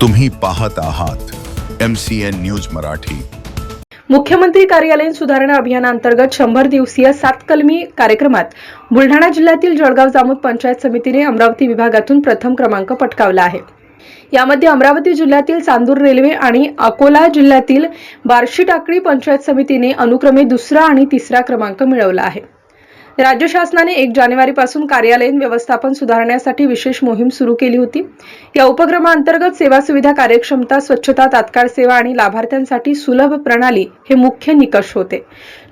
तुम्ही पाहत आहात M C N news Marathi. मुख्यमंत्री कार्यालयीन सुधारणा अभियानांतर्गत शंभर दिवसीय सात कलमी कार्यक्रमात बुलढाणा जिल्ह्यातील जळगाव जामोद पंचायत समितीने अमरावती विभागातून प्रथम क्रमांक पटकावला आहे. यामध्ये अमरावती जिल्ह्यातील चांदूर रेल्वे आणि अकोला जिल्ह्यातील बार्शी टाकळी पंचायत समितीने अनुक्रमे दुसरा आणि तिसरा क्रमांक मिळवला आहे. राज्य शासनाने एक जानेवारीपासून कार्यालयीन व्यवस्थापन सुधारण्यासाठी विशेष मोहीम सुरू केली होती. या उपक्रमाअंतर्गत सेवा सुविधा कार्यक्षमता स्वच्छता तात्काळ सेवा आणि लाभार्थ्यांसाठी सुलभ प्रणाली हे मुख्य निकष होते.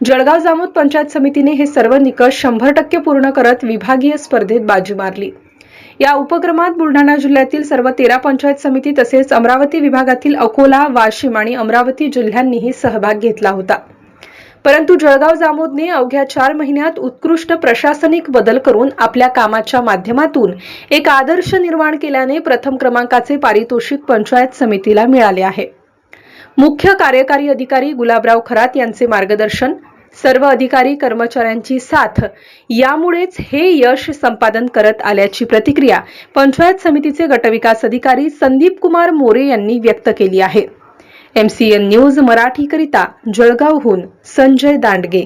जळगाव जामोद पंचायत समितीने हे सर्व निकष शंभर टक्के पूर्ण करत विभागीय स्पर्धेत बाजी मारली. या उपक्रमात बुलढाणा जिल्ह्यातील सर्व तेरा पंचायत समिती तसेच अमरावती विभागातील अकोला वाशिम आणि अमरावती जिल्ह्यांनीही सहभाग घेतला होता. परंतु जळगाव जामोदने अवघ्या चार महिन्यात उत्कृष्ट प्रशासनिक बदल करून आपल्या कामाच्या माध्यमातून एक आदर्श निर्माण केल्याने प्रथम क्रमांकाचे पारितोषिक पंचायत समितीला मिळाले आहे. मुख्य कार्यकारी अधिकारी गुलाबराव खरात यांचे मार्गदर्शन सर्व अधिकारी कर्मचाऱ्यांची साथ यामुळेच हे यश संपादन करत आल्याची प्रतिक्रिया पंचायत समितीचे गटविकास अधिकारी संदीप कुमार मोरे यांनी व्यक्त केली आहे. एमसीएन न्यूज मराठीकरिता जळगावहून संजय दांडगे.